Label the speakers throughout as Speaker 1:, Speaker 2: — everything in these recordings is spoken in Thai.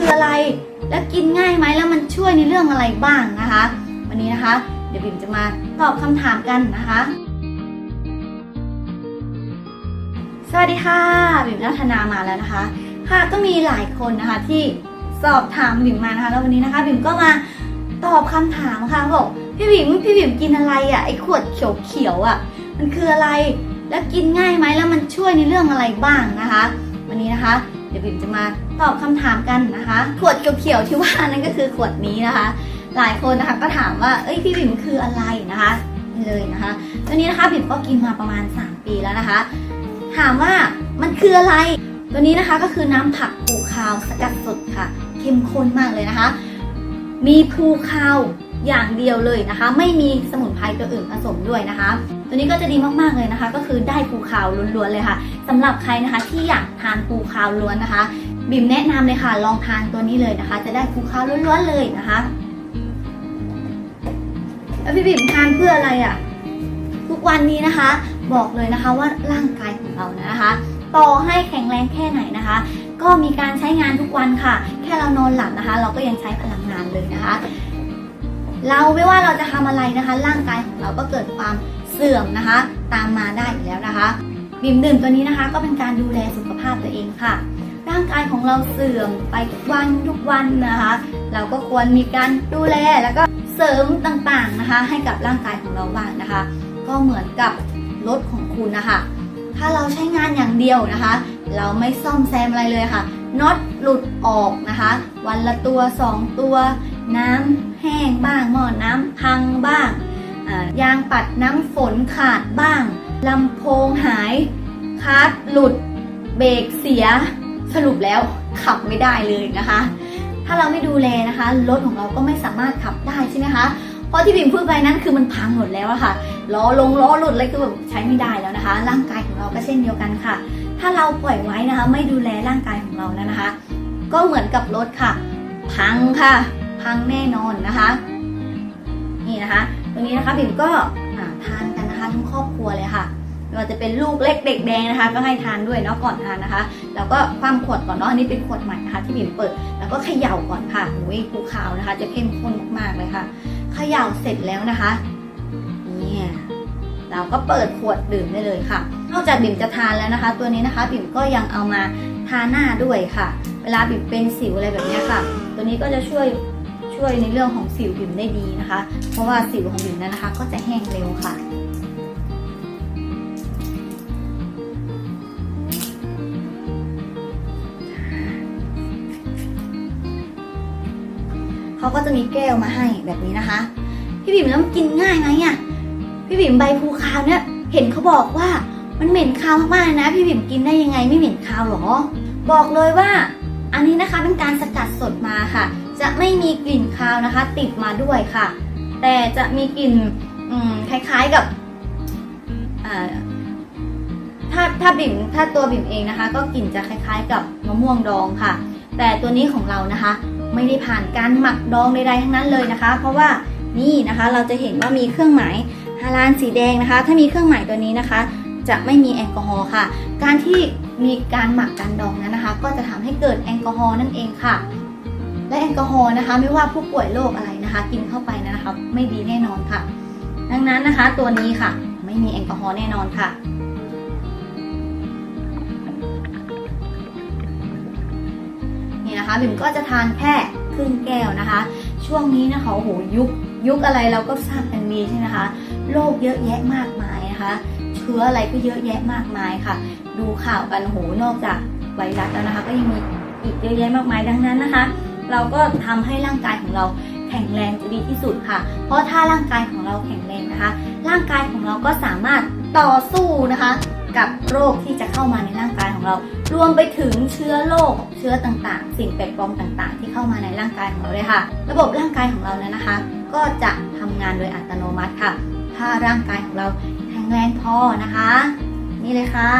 Speaker 1: คืออะไร แล้วกินง่ายไหมแล้วมันช่วยในเรื่องอะไรบ้างนะคะ วันนี้นะคะ เดี๋ยวบิ่มจะมาตอบคำถามกันนะคะ สวัสดีค่ะบิ่มนัทนามาแล้วนะคะ ค่ะก็มีหลายคนนะคะที่สอบถามบิ่มมานะคะ แล้ววันนี้นะคะ บิ่มก็มาตอบคำถามค่ะบอกพี่บิ่มพี่บิ่มกินอะไรอะ่ะไอ้ขวดเขียวๆอะ มันคืออะไรแล้วกินง่ายไหมแล้วมันช่วยในเรื่องอะไรบ้างนะคะ วันนี้นะคะ เดี๋ยวบิ่มจะมาตอบคำถามกันนะคะ ขวดเขียวๆที่ว่านั่นก็คือขวดนี้นะคะ หลายคนนะคะก็ถามว่าเอ้ยพี่บิ่มคืออะไรนะคะเลยนะคะตัวนี้นะคะบิ่มก็กินมาประมาณ 3 ปีแล้วนะคะ ถามว่ามันคืออะไร ตัวนี้นะคะก็คือน้ำผักภูคาวสกัดสดค่ะเข้มข้นมากเลยนะคะ มีภูคาวอย่างเดียวเลยนะคะ ไม่มีสมุนไพรตัวอื่นผสมด้วยนะคะ ตัวนี้ก็จะดีมากๆเลยนะคะ ก็คือได้ภูคาวล้วนๆเลยค่ะสำหรับใครนะคะที่อยากทานภูคาวล้วนนะคะ บิมแนะนำเลยค่ะ ลองทานตัวนี้เลยนะคะ จะได้ภูคาวล้วนๆเลยนะคะแล้วพี่บิมทานเพื่ออะไรอะ ทุกวันนี้นะคะ บอกเลยนะคะว่าร่างกายของเรานะคะต่อให้แข็งแรงแค่ไหนนะคะ ก็มีการใช้งานทุกวันค่ะ แค่เรานอนหลับนะคะ เราก็ยังใช้พลังงานเลยนะคะ เราไม่ว่าเราจะทำอะไรนะคะ ร่างกายของเราก็เกิด สื่อมนะคะ ตามมาได้อยู่แล้วนะคะบิมดื่มตัวนี้นะคะ ก็เป็นการดูแลสุขภาพตัวเองค่ะ ร่างกายของเราเสื่อมไปทุกวันทุกวันนะคะ เราก็ควรมีการดูแลแล้วก็เสริมต่างๆนะคะ ให้กับร่างกายของเราบ้างนะคะ ก็เหมือนกับรถของคุณนะคะ ถ้าเราใช้งานอย่างเดียวนะคะ เราไม่ซ่อมแซมอะไรเลยค่ะน็อตหลุดออกนะคะ วันละตัวสองตัว น้ำแห้งบ้างหม้อน้ำพังบ้าง ยางปัดน้ำฝนขาดบ้างลำโพงหายคาร์ดหลุด เบรกเสีย สรุปแล้วขับไม่ได้เลยนะคะ ถ้าเราไม่ดูแลนะคะ รถของเราก็ไม่สามารถขับได้ใช่ไหมคะเพราะที่พิมพ์พูดไปนั้นคือมันพังหมดแล้วอะค่ะล้อลงล้อหลุดอะไรคือแบบใช้ไม่ได้แล้วนะคะ ร่างกายของเราก็เช่นเดียวกันค่ะ ถ้าเราปล่อยไว้นะคะ ไม่ดูแลร่างกายของเราแล้วนะคะ ก็เหมือนกับรถค่ะ พังค่ะ พังแน่นอนนะคะ นี่นะคะ ตรงนี้นะคะพิมก็ทานกันนะคะทั้งครอบครัวเลยค่ะไม่ว่าจะเป็นลูกเล็กเด็กแดงนะคะ ก็ให้ทานด้วยเนาะก่อนทานนะคะ แล้วก็ความขวดก่อนเนาะอันนี้เป็นขวดใหม่นะคะ ที่บิ่มเปิด แล้วก็เขย่าก่อนค่ะโอ้ยภูขาวนะคะ จะเข้มข้นมากๆเลยค่ะเขย่าเสร็จแล้วนะคะเนี่ยเราก็เปิดขวดดื่มได้เลยค่ะ นอกจากบิ่มจะทานแล้วนะคะ ตัวนี้นะคะบิ่มก็ยังเอามาทาหน้าด้วยค่ะ เวลาบิ่มเป็นสิวอะไรแบบนี้ค่ะ ตัวนี้ก็จะช่วย ช่วยในเรื่องของสิวบิ่มได้ดีนะคะ เพราะว่าสิวของบิ่มนั้นนะคะ ก็จะแห้งเร็วค่ะเขาก็จะมีแก้วมาให้แบบนี้นะคะ พี่บิ่มแล้วมันกินง่ายไหมอะพี่บิ่มใบภูคาวเนี่ยเห็นเขาบอกว่ามันเหม็นคาวมากๆนะ พี่บิ่มกินได้ยังไงไม่เหม็นคาวหรอ บอกเลยว่า อันนี้นะคะเป็นการสกัดสดมาค่ะ จะไม่มีกลิ่นคาวนะคะ ติดมาด้วยค่ะ แต่จะมีกลิ่นคล้ายๆกับถ้าถ้าบิ่มถ้าตัวบิ่มเองนะคะ ก็กลิ่นจะคล้ายๆกับมะม่วงดองค่ะ แต่ตัวนี้ของเรานะคะ ไม่ได้ผ่านการหมักดองใดๆทั้งนั้นเลยนะคะ เพราะว่านี่นะคะเราจะเห็นว่ามีเครื่องหมายฮาลาลสีแดงนะคะ ถ้ามีเครื่องหมายตัวนี้นะคะ จะไม่มีแอลกอฮอล์ค่ะ การที่มีการหมักการดองนั้นนะคะ ก็จะทำให้เกิดแอลกอฮอล์นั่นเองค่ะ และแอลกอฮอล์นะคะ ไม่ว่าผู้ป่วยโรคอะไรนะคะ กินเข้าไปนะคะ ไม่ดีแน่นอนค่ะ ดังนั้นนะคะ ตัวนี้ค่ะ ไม่มีแอลกอฮอล์แน่นอนค่ะนี่นะคะบิ่มก็จะทานแค่ครึ่งแก้วนะคะ ช่วงนี้นะคะโอ้โหยุคยุคอะไรเราก็ทราบกันดีใช่ไหมคะโรคเยอะแยะมากมายนะคะเชื้ออะไรก็เยอะแยะมากมายค่ะ ดูข่าวกันโอ้โหนอกจากไวรัสแล้วนะคะ ก็ยังมีอีกเยอะแยะมากมายดังนั้นนะคะ เราก็ทำให้ร่างกายของเราแข็งแรงจะดีที่สุดค่ะ เพราะถ้าร่างกายของเราแข็งแรงนะคะ ร่างกายของเราก็สามารถต่อสู้นะคะ กับโรคที่จะเข้ามาในร่างกายของเรา รวมไปถึงเชื้อโรคเชื้อต่างๆ สิ่งแปลกปลอมต่างๆ ที่เข้ามาในร่างกายของเราเลยค่ะ ระบบร่างกายของเรานั้นนะคะ ก็จะทำงานโดยอัตโนมัติค่ะ ถ้าร่างกายของเราแข็งแรงพอนะคะ นี่เลยค่ะ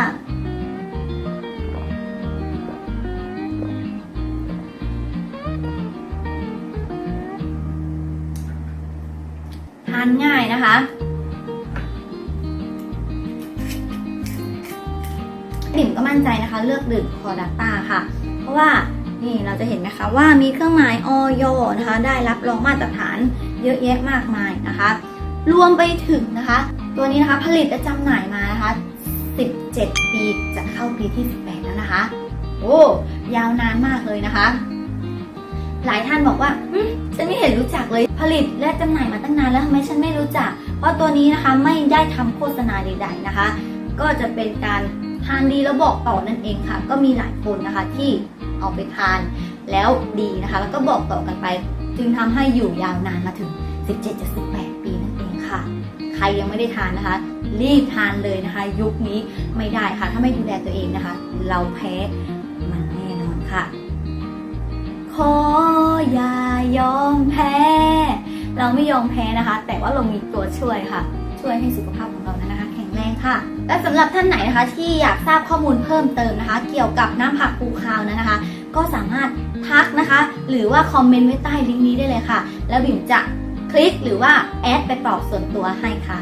Speaker 1: านง่ายนะคะบิ่มก็มั่นใจนะคะ เลือกดื่มคอดัตตาค่ะ เพราะว่านี่เราจะเห็นนะคะว่ามีเครื่องหมายออยนะคะ ได้รับรองมาตรฐานเยอะแยะมากมายนะคะ รวมไปถึงนะคะ ตัวนี้นะคะผลิตและจำหน่ายมานะคะ 17 ปีจะเข้าปีที่ 18 แล้วนะคะ โอ้ยาวนานมากเลยนะคะ หลายท่านบอกว่าฉันไม่เห็นรู้จักเลยผลิตและจำหน่ายมาตั้งนานแล้วทำไมฉันไม่รู้จัก เพราะตัวนี้นะคะไม่ได้ทำโฆษณาใดๆนะคะ ก็จะเป็นการทานดีแล้วบอกต่อนั่นเองค่ะ ก็มีหลายคนนะคะที่เอาไปทานแล้วดีนะคะ แล้วก็บอกต่อกันไป จึงทำให้อยู่ยาวนานมาถึง 17-18 ปีนั่นเองค่ะ ใครยังไม่ได้ทานนะคะ รีบทานเลยนะคะ ยุคนี้ไม่ได้ค่ะ ถ้าไม่ดูแลตัวเองนะคะ เราแพ้มันแน่นอนค่ะ ขออย่ายอมแพ้ เราไม่ยอมแพ้นะคะ แต่ว่าเรามีตัวช่วยค่ะ ช่วยให้สุขภาพของเรานั้นะคะ แข็งแรงค่ะ และสำหรับท่านไหนนะคะที่อยากทราบข้อมูลเพิ่มเติมนะคะ เกี่ยวกับน้ำผักปูคาวนะนนะคะ ก็สามารถทักนะคะ หรือว่าคอมเมนต์ไว้ใต้ลิงก์นี้ได้เลยค่ะ แล้วบิ่มจะคลิกหรือว่าแอดไปตอบส่วนตัวให้ค่ะ